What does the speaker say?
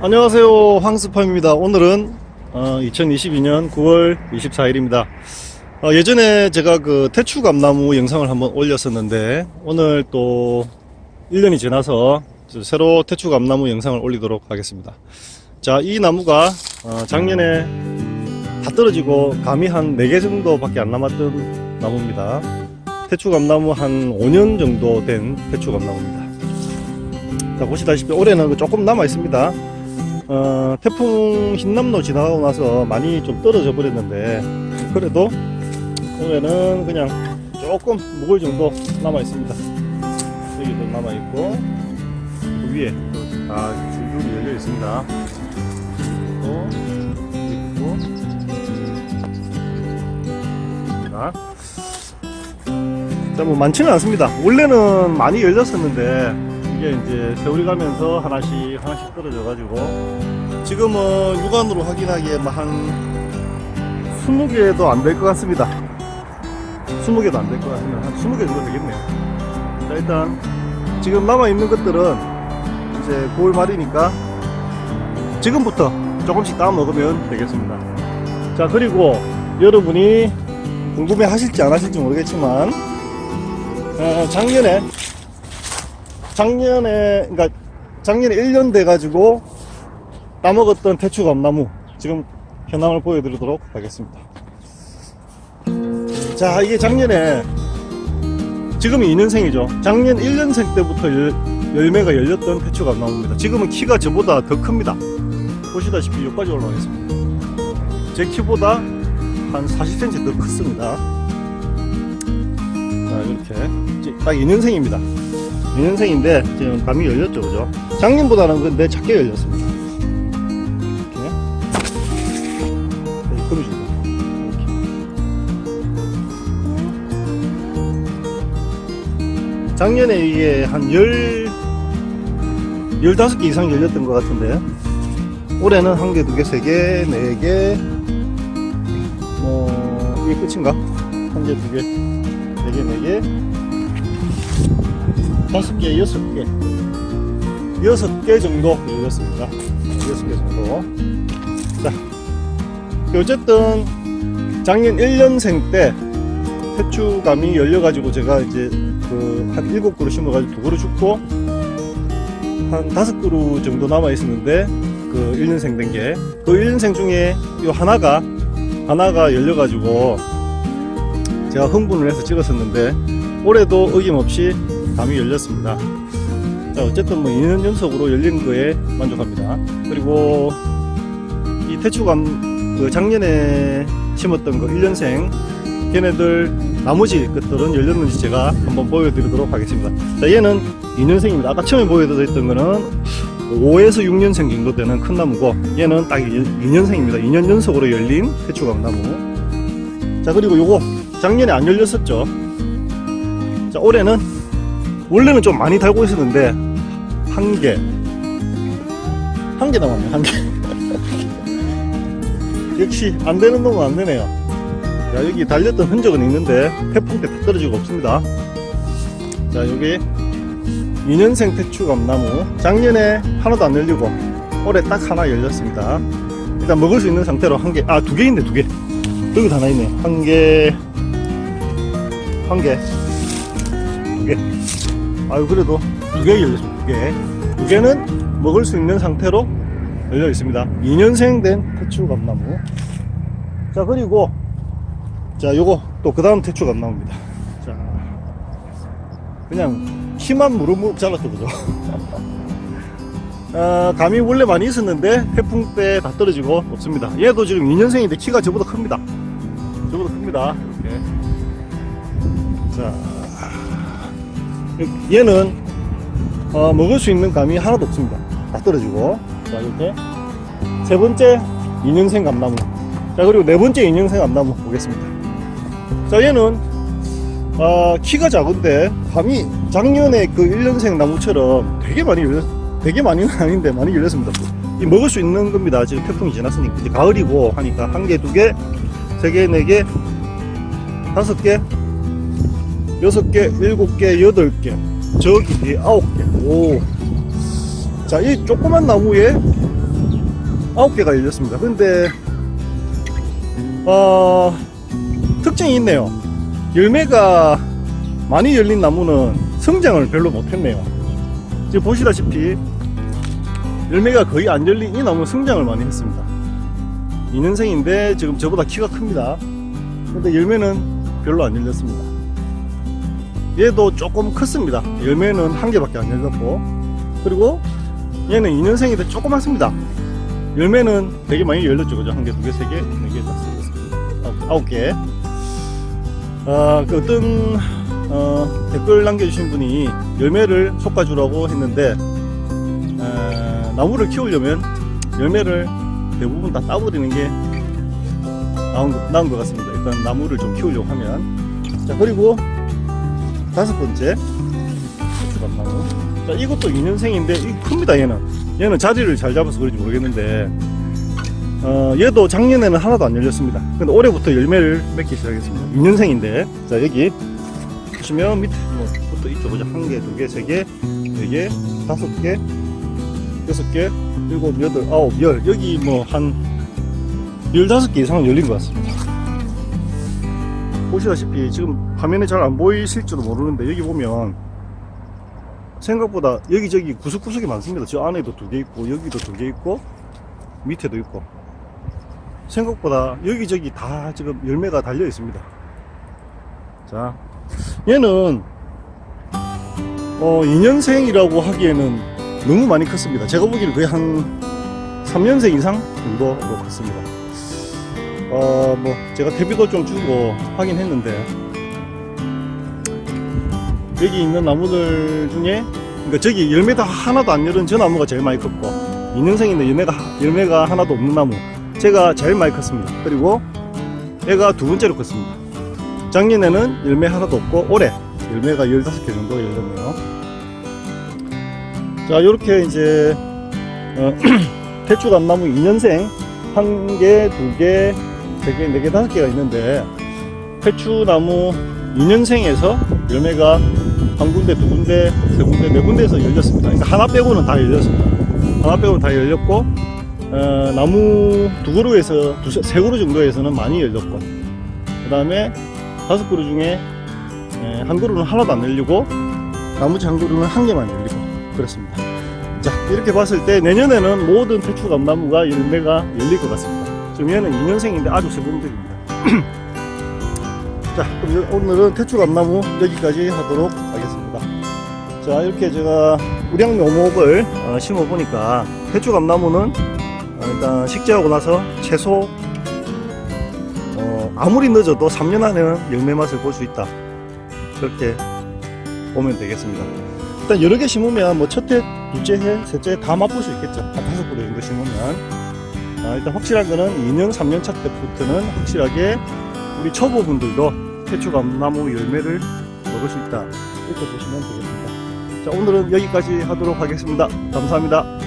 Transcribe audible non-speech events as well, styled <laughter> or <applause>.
안녕하세요. 황스팜입니다. 오늘은 어, 2022년 9월 24일입니다. 어, 예전에 제가 그 태추감나무 영상을 한번 올렸었는데 오늘 또 1년이 지나서 저 새로 태추감나무 영상을 올리도록 하겠습니다. 자 이 나무가 어, 작년에 다 떨어지고 감이 한 4개 정도 밖에 안 남았던 나무입니다. 태추감나무 한 5년 정도 된 태추감나무입니다. 자 보시다시피 올해는 조금 남아 있습니다 어, 태풍 흰남노 지나가고 나서 많이 좀 떨어져 버렸는데 그래도 올해는 그냥 조금 묵을 정도 남아 있습니다 여기도 남아 있고 그 위에 다 줄줄이 열려 있습니다 또 있고 자, 자, 뭐 많지는 않습니다. 원래는 많이 열렸었는데 이게 이제 세월이 가면서 하나씩 하나씩 떨어져 가지고 지금은 육안으로 확인하기에 뭐한 20개도 안 될 것 같습니다. 20개도 안 될 것 같으면 한 20개 정도 되겠네요. 자, 일단 지금 남아있는 것들은 이제 9월 말이니까 지금부터 조금씩 따 먹으면 되겠습니다. 자, 그리고 여러분이 궁금해 하실지 안 하실지 모르겠지만 어, 작년에 작년에 그러니까 작년에 1년 돼 가지고 따먹었던 태추감나무 지금 현황을 보여드리도록 하겠습니다. 자 이게 작년에 지금이 2년생이죠. 작년 1년생 때부터 열, 열매가 열렸던 태추감나무입니다. 지금은 키가 저보다 더 큽니다. 보시다시피 여기까지 올라와 있습니다. 제 키보다 한 40cm 더 컸습니다. 자 이렇게 딱 2년생입니다. 2년생인데 지금 감이 열렸죠, 그죠? 작년보다는 근데 작게 열렸습니다. 이렇게. 네, 그러시죠. 이렇게. 작년에 이게 한 열, 15개 이상 열렸던 것 같은데, 올해는 한 개, 두 개, 세 개, 네 개, 뭐, 이게 끝인가? 한 개, 두 개, 네 개, 네 개, 다섯 개, 여섯 개, 여섯 개 정도 열렸습니다. 여섯 개 정도. 자, 어쨌든 작년 1년생 때 태추감이 열려가지고 제가 이제 그 한 일곱 그루 심어가지고 두 그루 죽고 한 다섯 그루 정도 남아 있었는데 그 1년생 된 게 그 1년생 중에 요 하나가 하나가 열려가지고 제가 흥분을 해서 찍었었는데 올해도 어김없이 감이 열렸습니다. 자, 어쨌든 뭐 2년 연속으로 열린 거에 만족합니다. 그리고 이 태추감 그 작년에 심었던 거 1년생 걔네들 나머지 것들은 열렸는지 제가 한번 보여드리도록 하겠습니다. 자, 얘는 2년생입니다. 아까 처음에 보여드렸던 거는 5에서 6년생 정도 되는 큰 나무고 얘는 딱 2년생입니다. 2년 연속으로 열린 태추감 나무. 자, 그리고 요거 작년에 안 열렸었죠. 자, 올해는 원래는 좀 많이 달고 있었는데 한 개, 한 개 남았네 한 개. <laughs> 역시 안 되는 놈은 안 되네요. 자 여기 달렸던 흔적은 있는데 태풍 때 다 떨어지고 없습니다. 자 여기 2년생 태추감나무 작년에 하나도 안 열리고 올해 딱 하나 열렸습니다. 일단 먹을 수 있는 상태로 한 개, 아 두개 있네 두 개. 여기 하나 있네 한 개, 한 개, 두 개. 아유 그래도 두 개 열렸습니다. 두 개. 두 개는 먹을 수 있는 상태로 열려 있습니다. 2년생 된 태추감나무. 자 그리고 자 요거 또 그 다음 태추감나무입니다. 자 그냥 키만 무르무르 잘랐죠 그죠? <laughs> 아, 감이 원래 많이 있었는데 태풍 때 다 떨어지고 없습니다. 얘도 지금 2년생인데 키가 저보다 큽니다. 저보다 큽니다. 이렇게. 자, 얘는 어, 먹을 수 있는 감이 하나도 없습니다. 다 떨어지고. 자, 이렇게. 세 번째 2년생 감나무. 자, 그리고 네 번째 2년생 감나무 보겠습니다. 자, 얘는 어, 키가 작은데 감이 작년에 그 1년생 나무처럼 되게 많이 열렸, 되게 많이는 아닌데 많이 열렸습니다. 이 먹을 수 있는 겁니다. 지금 태풍이 지났으니까 이제 가을이고 하니까 한 개, 두 개, 세 개, 네 개, 다섯 개, 여섯 개, 일곱 개, 여덟 개, 저기 아홉 개. 오. 자, 이 조그만 나무에 9개가 열렸습니다. 근데 어, 특징이 있네요. 열매가 많이 열린 나무는 성장을 별로 못했네요. 지금 보시다시피 열매가 거의 안 열린 이 나무는 성장을 많이 했습니다. 2년생인데 지금 저보다 키가 큽니다. 근데 열매는 별로 안 열렸습니다. 얘도 조금 컸습니다. 열매는 한 개밖에 안 열렸고 그리고 얘는 2년생인데 조그맣습니다. 열매는 되게 많이 열렸죠, 그죠? 한 개, 두 개, 세 개, 네 개, 다섯 개, 아홉- 개. 아, 그 어떤 어, 댓글 남겨주신 분이 열매를 솎아주라고 했는데 아, 나무를 키우려면 열매를 대부분 다 따버리는 게 나은, 것- 나은 것 같습니다. 일단 나무를 좀 키우려고 하면 자 그리고 다섯 번째. 고추감나무 자 이것도 2년생인데 이 큽니다 얘는. 얘는 자리를 잘 잡아서 그런지 모르겠는데. 어, 얘도 작년에는 하나도 안 열렸습니다. 근데 올해부터 열매를 맺기 시작했습니다. 2년생인데. 자 여기 보시면 밑에 뭐부터 이쪽 보자 한개 두개 세개 네개 다섯 개 여섯 개 일곱 여덟 아홉 열. 여기 뭐 한 열다섯 개 이상은 열린 것 같습니다 보시다시피 지금 화면에 잘 안 보이실지도 모르는데 여기 보면 생각보다 여기저기 구석구석이 많습니다. 저 안에도 두 개 있고 여기도 두 개 있고 밑에도 있고 생각보다 여기저기 다 지금 열매가 달려 있습니다. 자, 얘는 어 2년생이라고 하기에는 너무 많이 컸습니다. 제가 보기에는 거의 한 3년생 이상 정도로 컸습니다. 어, 뭐, 제가 대비도 좀 주고 확인했는데, 여기 있는 나무들 중에, 그러니까 저기 열매가 하나도 안 열은 저 나무가 제일 많이 컸고, 2년생인데 열매가, 열매가 하나도 없는 나무, 제가 제일 많이 컸습니다. 그리고 얘가 두 번째로 컸습니다. 작년에는 열매 하나도 없고, 올해 열매가 15개 정도 열렸네요. 자, 요렇게 이제, 어, <clears throat> 대추감나무 2년생, 한 개, 두 개, 세 개, 네 개, 다섯 개가 있는데 태추나무 2년생에서 열매가 한 군데, 두 군데, 세 군데, 네 군데에서 열렸습니다. 그러니까 하나 빼고는 다 열렸습니다. 하나 빼고는 다 열렸고 어, 나무 두 그루에서 두, 세 그루 정도에서는 많이 열렸고 그 다음에 다섯 그루 중에 에, 한 그루는 하나도 안 열리고 나머지 한 그루는 한 개만 열리고 그렇습니다. 자 이렇게 봤을 때 내년에는 모든 태추감나무가 열매가 열릴 것 같습니다. 지금 얘는 2년생인데 아주 세분들입니다. <clears throat> 자, 그럼 여- 오늘은 태추감나무 여기까지 하도록 하겠습니다. 자, 이렇게 제가 우량 묘목을 어, 심어보니까 태추감나무는 어, 일단 식재하고 나서 최소 어, 아무리 늦어도 3년 안에는 열매 맛을 볼 수 있다. 그렇게 보면 되겠습니다. 일단 여러 개 심으면 뭐 첫 해, 둘째 해, 셋째 해 다 맛볼 수 있겠죠. 한 다섯 그루 정도 심으면. 아, 일단 확실한 거는 2년, 3년 차 때부터는 확실하게 우리 초보분들도 태추감나무 열매를 먹을 수 있다. 이렇게 보시면 되겠습니다. 자, 오늘은 여기까지 하도록 하겠습니다. 감사합니다.